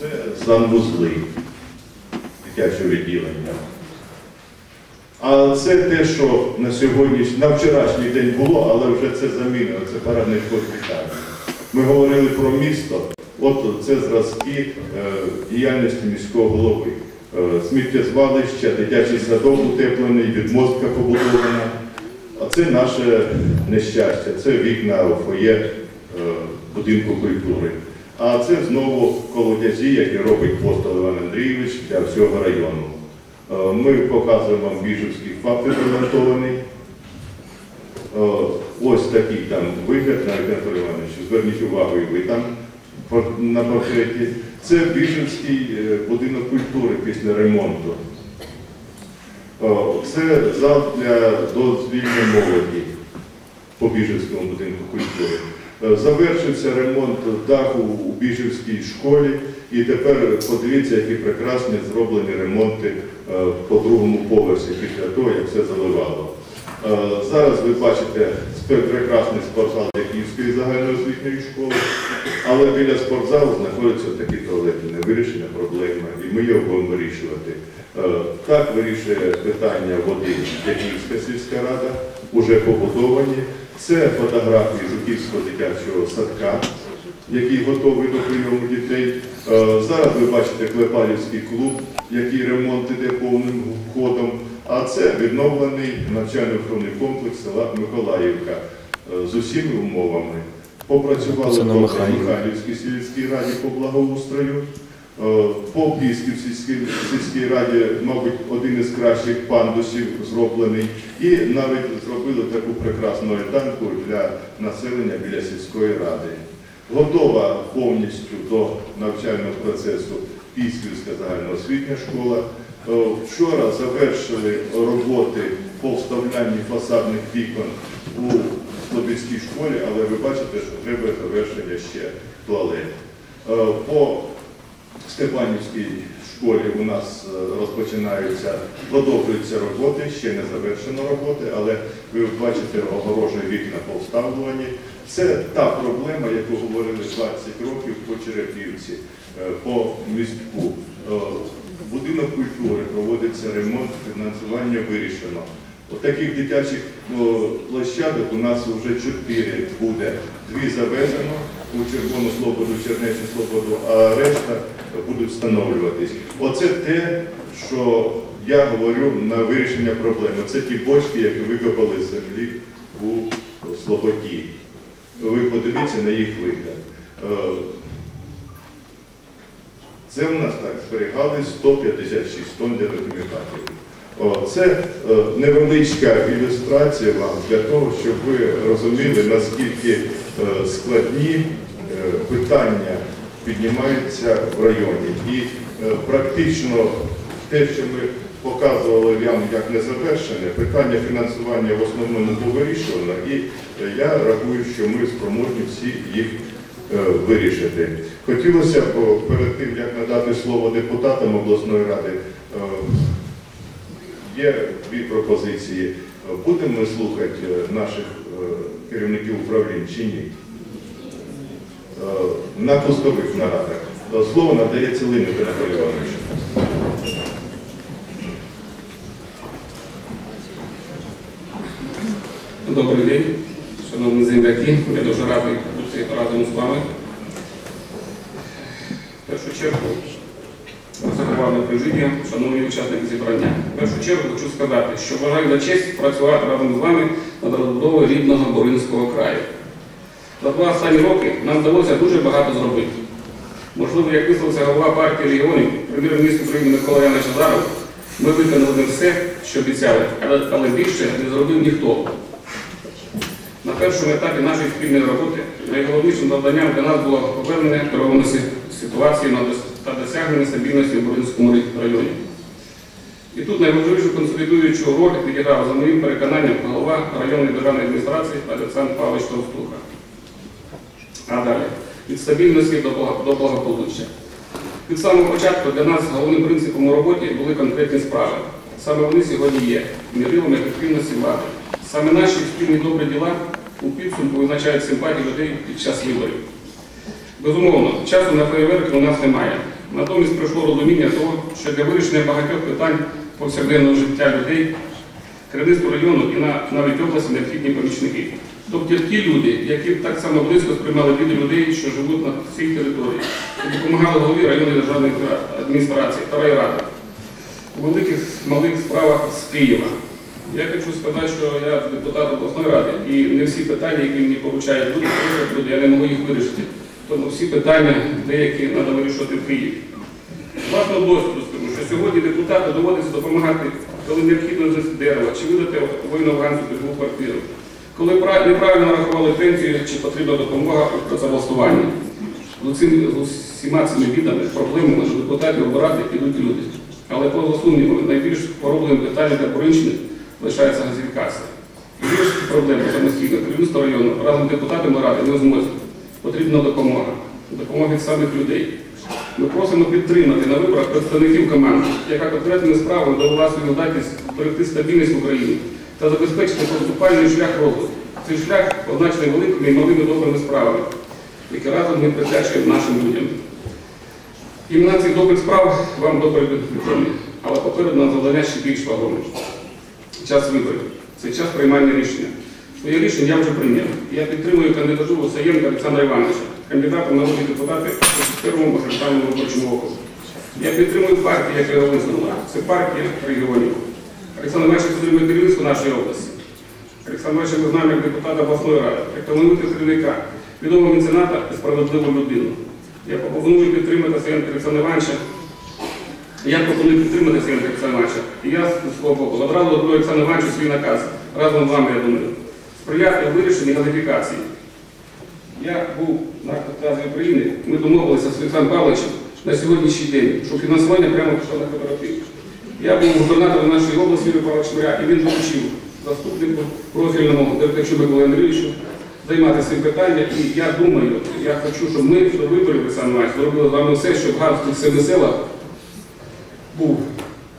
Це санвузли дитячого відділення. А це те, що на сьогодні, на вчорашній день було, але вже це замінено, це парадний вход. Ми говорили про місто, от це зразки е, діяльності міського голови. Е, сміттєзвалище, дитячий садок утеплений, відмостка побудована. А це наше нещастя, це вікна фоє е, будинку культури. А це знову колодязі, які робить Постол Іван Андрійович для всього району. Е, Ми показуємо вам біжівський факт відремонтований. Е, Ось такий там вигляд на Анатолій Іванович. Зверніть увагу, і ви там на портреті. Це Біжівський е, будинок культури після ремонту. Це зал для дозвільної молоді по Біжівському будинку культури. Е, Завершився ремонт даху у Біжівській школі, і тепер подивіться, які прекрасні зроблені ремонти е, по другому поверсі після того, як все заливало. Е, Зараз ви бачите прекрасний спортзал Київської загальноосвітньої школи, але біля спортзалу знаходяться такі туалети, невирішена проблема, і ми його будемо вирішувати. Е, Так вирішує питання води Яківська сільська рада, уже побудовані. Це фотографії Жуківського дитячого садка, який готовий до прийому дітей. Е, Зараз ви бачите Клепалівський клуб, який ремонт іде повним ходом. А це відновлений навчально-виховний комплекс села Миколаївка е, з усіма умовами. Попрацювали в Михайлівській сільській раді по благоустрою. Е, По Київській сільській, сільській раді, мабуть, один із кращих пандусів зроблений. І навіть зробили таку прекрасну альтанку для населення біля сільської ради. Готова повністю до навчального процесу Пісківська загальноосвітня школа. Е, Вчора завершили роботи по вставлянні фасадних вікон у Слобідській школі, але ви бачите, що треба завершення ще туалет. Е, По Степанівській школі у нас е, розпочинаються, продовжуються роботи, ще не завершено роботи, але ви бачите огорожі вікна повставлені. Це та проблема, яку говорили 20 років по Черепівці, е, по містку. Е, Будинок культури проводиться ремонт, фінансування вирішено. От таких дитячих площадок у нас вже чотири буде. Дві завезено у Червону Слободу, Чернечу Слободу, а решта будуть встановлюватись. Оце те, що я говорю на вирішення проблеми. Це ті бочки, які викопали землі у Слободі. Ви подивіться на їх вигляд. Е, Це в нас так зберігали 156 тонн для документації. Це е, невеличка ілюстрація вам для того, щоб ви розуміли, наскільки е, складні питання піднімаються в районі. І е, практично те, що ми показували вам як незавершене, питання фінансування в основному було вирішено, і е, я рахую, що ми спроможні всі їх е, вирішити. Хотілося б перед тим, як надати слово депутатам обласної ради, є дві пропозиції. Будемо ми слухати наших керівників управлінь чи ні? Е, На пускових нарадах. Е, Слово надається Линику Анатолію Івановичу. Добрий день, шановні земляки. Я дуже радий бути разом з вами. В першу чергу, захована президія, шановні учасники зібрання. В першу чергу хочу сказати, що вважаю за честь працювати разом з вами над розбудовою рідного Боринського краю. За два останні роки нам вдалося дуже багато зробити. Можливо, як висловився голова партії регіонів, прем'єр-міністр України Микола Янович Азаров, ми виконали все, що обіцяли, але, більше не зробив ніхто. На першому етапі нашої спільної роботи найголовнішим завданням для нас було повернення керованості ситуації та досягнення стабільності в Боринському районі. І тут найважливішу консолідуючу роль відіграв за моїм переконанням голова районної державної адміністрації Олександр Павлович Товстуха. А далі від стабільності до благополуччя. Від самого початку для нас головним принципом у роботі були конкретні справи. Саме вони сьогодні є мірилом ефективності влади. Саме наші спільні добрі діла у підсумку визначають симпатії людей під час виборів. Безумовно, часу на фейерверки у нас немає. Натомість прийшло розуміння того, що для вирішення багатьох питань повсякденного життя людей керівництву району і навіть області необхідні помічники. Тобто ті люди, які так само близько сприймали біди людей, що живуть на цій території, і допомагали голові районної державної адміністрації та райради у великих малих справах з Києва. Я хочу сказати, що я депутат обласної ради, і не всі питання, які мені поручають люди, люди, я не можу їх вирішити. Тому всі питання деякі треба вирішувати в Києві. Власного досвіду скажу, що сьогодні депутату доводиться допомагати, коли необхідно дерева чи видати воїну афганцю пільгову квартиру. Коли неправильно нарахували пенсію, чи потрібна допомога у працевлаштуванні. З усіма цими бідами, проблемами до депутатів обирати ідуть люди. Але поза сумнівом, найбільш проблемним питанням для Боринщини лишається газифікація. Вирішити проблему самостійно керівництво району разом з депутатами ради не зможе. Потрібна допомога. Допомога від самих людей. Ми просимо підтримати на виборах представників команди, яка конкретними справами довела свою здатність зберегти стабільність в Україні та забезпечити поступальний шлях розвитку. Цей шлях позначений великими і малими добрими справами, які разом ми присвячуємо нашим людям. Імена цих добрих справ вам добре відомі, але попереду нам завдання ще більш вагоме. Час виборів. Це час приймання рішення. Своє рішення я вже прийняв. Я підтримую кандидатуру Саєнка Олександра Івановича, кандидата в народні депутати у первому мажоритарному виборчому окрузі. Я підтримую партію, яка його визнала. Це партія регіонів. Олександр Іванович підтримує керівництво нашої області. Олександр Іванович ми знаємо як депутата обласної ради, як талановитого керівника, відомого мецената і справедливу людину. Я пропоную підтримати Саєнка Олександра Івановича я пропоную підтримати Сергія Олександра Івановича. І я з свого боку забрав до Олександра Івановича свій наказ разом з вами, я думаю, сприяти вирішенні газифікації. Я був на Кавказі України, ми домовилися з Олександром Павловичем на сьогоднішній день, що фінансування прямо пішло на кооператив. Я був губернатором нашої області Юрій Павлович Миря, і він доручив заступнику профільному Деркачу Миколі Андрійовичу займатися цим питанням. І я думаю, я хочу, щоб ми виборів Олександр зробили з вами все, щоб тих семи селах був.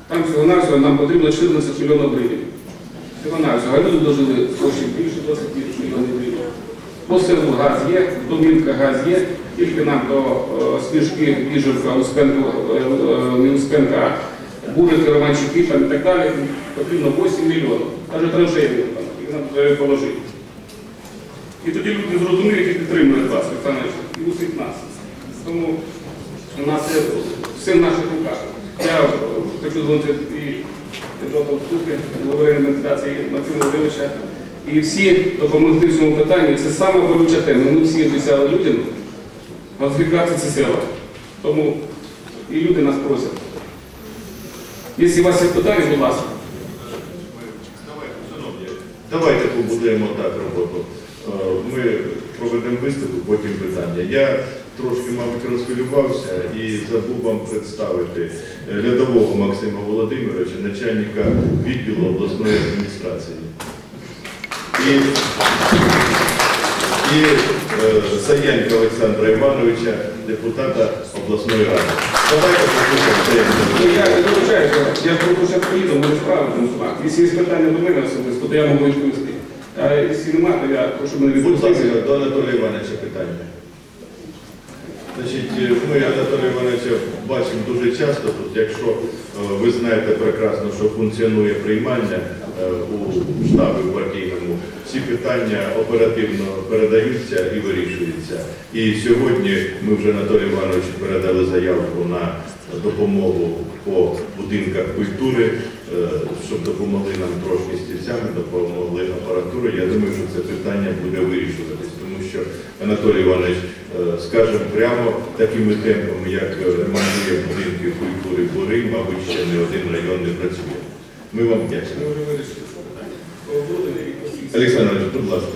Там всього-навсього нам потрібно 14 мільйонів гривень. Всього-навсього. А люди дожили коштів більше 20 мільйонів гривень. По селу газ є, до Мінка газ є, тільки нам до е, Смішки, Біжевка, Успенка, е, е, не Успенка, Романчуки там, і так далі, потрібно 8 мільйонів. Навіть траншеї там, їх нам положити. І тоді люди зрозуміють і підтримують вас, Олександр, і усіх нас. Тому у нас є все в наших руках. Я хочу звернути і Петро голови адміністрації Максима Володимировича, і всі допомогти в цьому питанні. Це саме болюча тема. Ми всі обіцяли людям розвікати це село. Тому і люди нас просять. Якщо вас є питання, будь ласка. Давайте побудуємо так роботу. Е, Ми проведемо виступи, потім питання. Я трошки, мабуть, розхвилювався і забув вам представити рядового Максима Володимировича, начальника відділу обласної адміністрації. І, і е, Саянка Олександра Івановича, депутата обласної ради. Давайте послухаємо Ну, Я не доручаю, я ще приїду, ми там сумах. Якщо є питання до мене особисто, то я можу відповісти. А якщо немає, то я прошу мене Будь ласка, до Анатолія Івановича питання. Значить, е, ми Анатолія Івановича бачимо дуже часто тут, якщо е, ви знаєте прекрасно, що функціонує приймання е, у штабі партійному, всі питання оперативно передаються і вирішуються. І сьогодні ми вже Анатолію Івановичу передали заявку на допомогу по будинках культури, е, щоб допомогли нам трошки стільцями, допомогли апаратурою. Я думаю, що це питання буде вирішуватись, тому що Анатолій Іванович, е, скажемо прямо, такими темпами, як ремонтує будинки культури Бори, мабуть, ще не один район не працює. Ми вам вдячні. Олександр, будь ласка.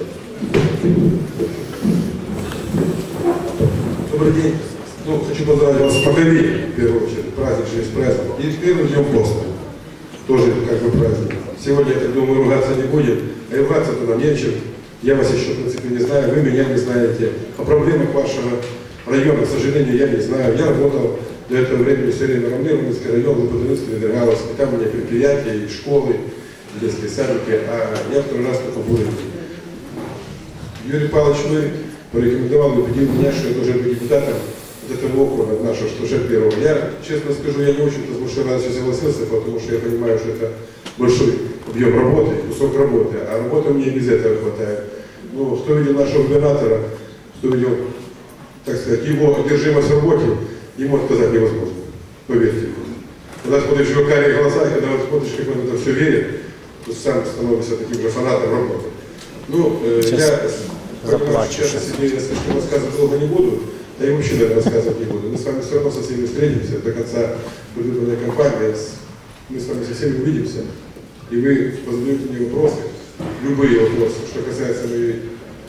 Добрый день. Ну, хочу поздравить вас с Пакови, в первую очередь, праздник через праздник. И с первым днем поста. Тоже как бы праздник. Сегодня, я думаю, ругаться не будем. А ругаться-то нам нечем. Я вас еще, в принципе, не знаю, вы меня не знаете. О проблемах вашего района, к сожалению, я не знаю. Я работал до этого времени все время равны, Румынский район, Лопатинский, Энергаловский. Там у меня предприятия, и школы, и детские садики. А я второй раз только буду. Юрий Павлович, вы порекомендовал и убедил меня, что я должен быть депутатом вот этого округа нашего 161 Я, честно скажу, я не очень-то с большой радостью согласился, потому что я понимаю, что это большой объем работы, кусок работы, а работы мне и без этого хватает. Ну, кто видел нашего губернатора, кто видел, так сказать, его одержимость в работе, ему отказать невозможно, поверьте. Когда смотришь его карие глаза, и когда смотришь, как он это все верит, то сам становишься таким же фанатом работы. Ну, э, я заплачу сейчас сейчас. себе рассказывать долго не буду, да и вообще, наверное, рассказывать не буду. Мы с вами все равно со всеми встретимся до конца предвыборной кампании. С- Мы с вами со всеми увидимся, и вы позадаете мне вопросы, любые вопросы, что касается моей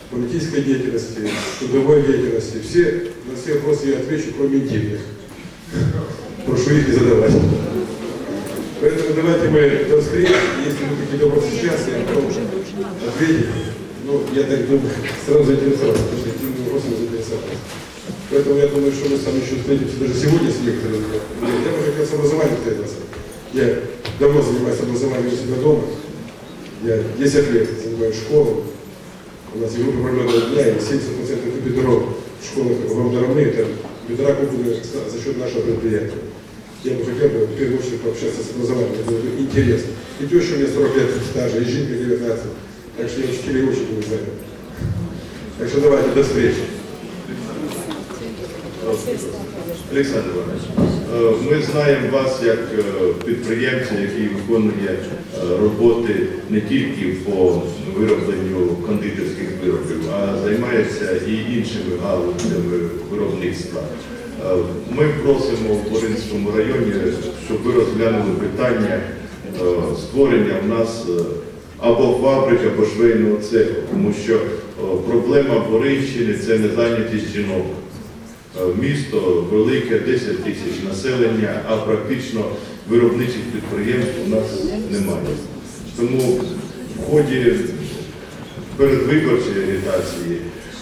политической деятельности, трудовой деятельности. Все, на все вопросы я отвечу, кроме интимных. Прошу их не задавать. Поэтому давайте мы встречи. Если будут какие-то вопросы сейчас, я готов ответить. Ну, я так думаю, сразу заинтересовался, потому что интимные вопросы не заинтересовался. Поэтому я думаю, что мы с вами еще встретимся даже сегодня с некоторыми. Я бы хотел с образованием встретиться. Я давно занимаюсь образованием у себя дома. Я 10 лет занимаюсь школой. У нас и группа проблемного дня, и 70% компьютеров в школах города Равны, это компьютера куплены за счет нашего предприятия. Я бы хотел бы в первую очередь пообщаться с образованием, это было бы интересно. И теща у меня 40 лет стажа, и Жинка 19. Так что я учителей очень буду занят. Так что давайте, до встречи. Олександр Іванович, е, ми знаємо вас як е, підприємця, який виконує е, роботи не тільки по виробленню кондитерських виробів, а займається і іншими галузями виробництва. Е, Ми просимо в Боринському районі, щоб ви розглянули питання е, створення в нас е, або фабрик, або швейного цеху, тому що проблема Боринщини це незайнятість жінок. Місто велике, 10 тисяч населення, а практично виробничих підприємств у нас немає. Тому в ході передвиборчої агітації,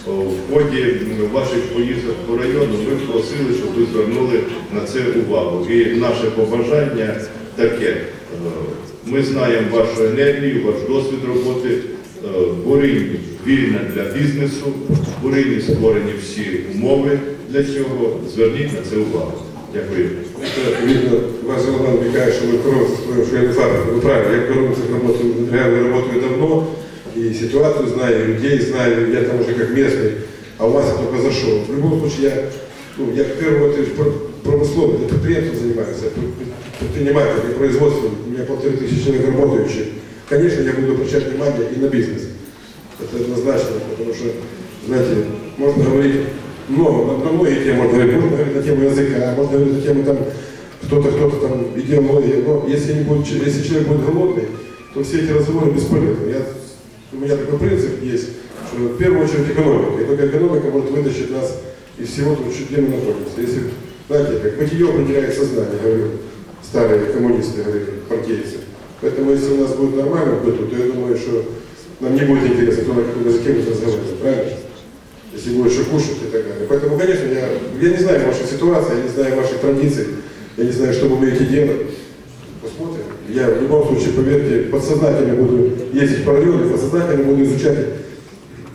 в ході м, ваших поїздок по району ми просили, щоб ви звернули на це увагу. І наше побажання таке. Е, Ми знаємо вашу енергію, ваш досвід роботи. Е, Борині вільна для бізнесу, в Борині створені всі умови для цього. Зверніть на це увагу. Дякую. Это, видно, ваш голова намекает, что мы кроемся свою швейную фабрику. Вы правильно, я в Коровцах работаю, реально работаю давно, И ситуацию знаю, и людей знаю, я там уже как местный, а у вас я только зашел. В любом случае, я, ну, я в первую очередь про- промысловый, я предприятием занимаюсь, я пр- пр- предприниматель, я производственник, у меня полторы тысячи человек работающих. Конечно, я буду обращать внимание и на бизнес. Это однозначно, потому что, знаете, можно говорить много, на, на многие темы можно говорить, можно говорить на тему языка, можно говорить на тему там, кто-то, кто-то там, идеология, но если, не будет, если человек будет голодный, то все эти разговоры бесполезны. Я, у меня такой принцип есть, что в первую очередь экономика, и только экономика может вытащить нас из всего того, где мы находимся. Если, знаете, как бытие определяет сознание, говорю, старые коммунисты, говорили, партийцы. Поэтому если у нас будет нормально в быту, то я думаю, что нам не будет интересно, кто на каком языке будет разговаривать, правильно? Если будет что кушать и так далее. Поэтому, конечно, я, я не знаю вашей ситуации, я не знаю ваших традиций, я не знаю, что вы умеете делать. Я в любом случае, поверьте, подсознательно буду ездить по району, подсознательно буду изучать,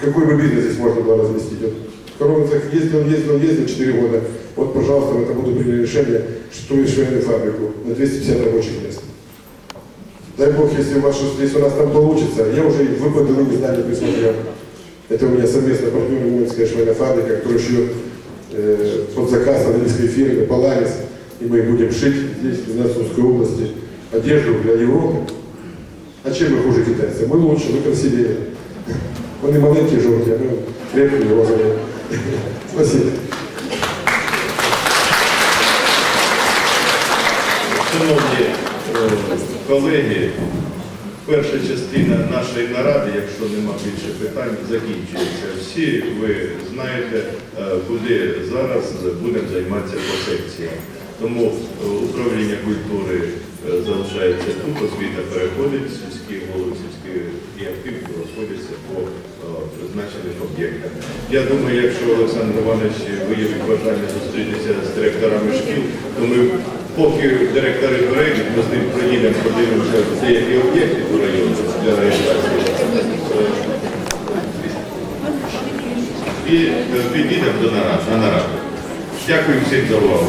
какой бы бизнес здесь можно было разместить. Вот в Коровицах ездил, ездил, ездил 4 года. Вот, пожалуйста, в этом году решение, что швейную фабрику на 250 рабочих мест. Дай Бог, если, у вас, здесь у нас там получится, я уже в выгоду не здание присмотрел. Это у меня совместно партнер Воинская швейная фабрика, которая шьет э, под заказ английской фирмы Polaris. И мы будем шить здесь, в Насунской области, одежду для Европы. А чем мы хуже китайцев? Мы лучше, мы красивее. Вони маленькі жовті, а ми крепкі розові. Спасибо. Шановні е, колеги, перша частина нашої наради, якщо нема більше питань, закінчується. Всі ви знаєте, е, куди зараз будемо займатися по секціям. Тому е, управління культури е, залишається тут, освіта переходить, сільські голови сільські і активки розходяться по е, призначених об'єктах. Я думаю, якщо Олександр Іванович виявить бажання зустрітися з директорами шкіл, то ми поки директори перейдуть, ми з ним приїдемо, подивимося деякі об'єкти по району для реалізації. І підійдемо до нарад, на нараду. Дякую всім за увагу.